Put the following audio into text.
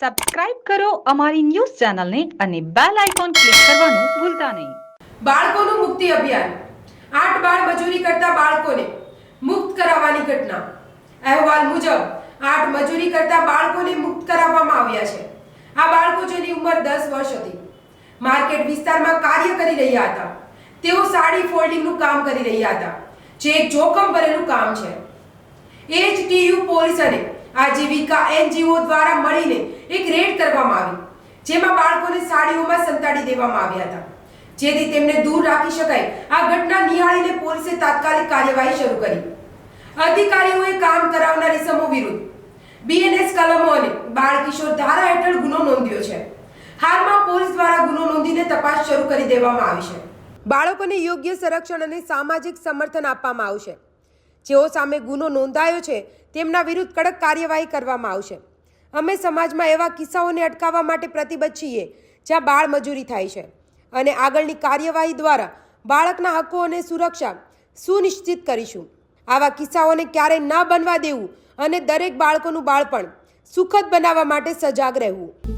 Subscribe કરો અમારી news ચેનલને અને બેલ આઇકોન ક્લિક કરવાનું ભૂલતા નહીં. બાળકોનું મુક્તિ અભિયાન. આઠ બાળ મજૂરી કરતા બાળકોને મુક્ત કરાવવાની ઘટના. અહેવાલ મુજબ, આઠ મજૂરી કરતા બાળકોને મુક્ત કરાવવામાં આવ્યા છે. આ બાળકો જેની ઉંમર દસ વર્ષ હતી. માર્કેટ વિસ્તારમાં કાર્ય કરી રહ્યા હતા. તેઓ સાડી ફોલ્ડિંગનું કામ કરી રહ્યા હતા, જે એક જોખમ ભરેલું કામ છે. એચટીયુ પોલીસ અને આજીવિકા એનજીઓ દ્વારા મળીને એક રેડ કરવામાં આવી, જેમાં બાળકોને સાડીઓમાં સંતાડી દેવામાં આવ્યા હતા. જેથી તેમને દૂર રાખી શકાય આ ઘટના નિહાળીને પોલીસે તાત્કાલિક કાર્યવાહી શરૂ કરી. અધિકારીઓએ કામ કરાવનારી સમો વિરુદ્ધ બીએનએસ કલમો અને બાળ કિશોર ધારા હેઠળ ગુનો નોંધ્યો છે. હાલમાં પોલીસ દ્વારા ગુનો નોંધીને તપાસ શરૂ કરી દેવામાં આવી છે. બાળકોને યોગ્ય સંરક્ષણ અને સામાજિક સમર્થન આપવામાં આવશે. જેઓ સામે ગુનો નોંધાયો છે, તેમના વિરુદ્ધ કડક કાર્યવાહી કરવામાં આવશે. અમે સમાજમાં એવા કિસ્સાઓને અટકાવવા માટે પ્રતિબદ્ધ છીએ, જ્યાં બાળ મજૂરી થાય છે. અને આગળની કાર્યવાહી દ્વારા બાળકના હકો અને સુરક્ષા સુનિશ્ચિત કરીશું. આવા કિસ્સાઓને ક્યારેય ન બનવા દેવું અને દરેક બાળકોનું બાળપણ સુખદ બનાવવા માટે સજાગ રહેવું.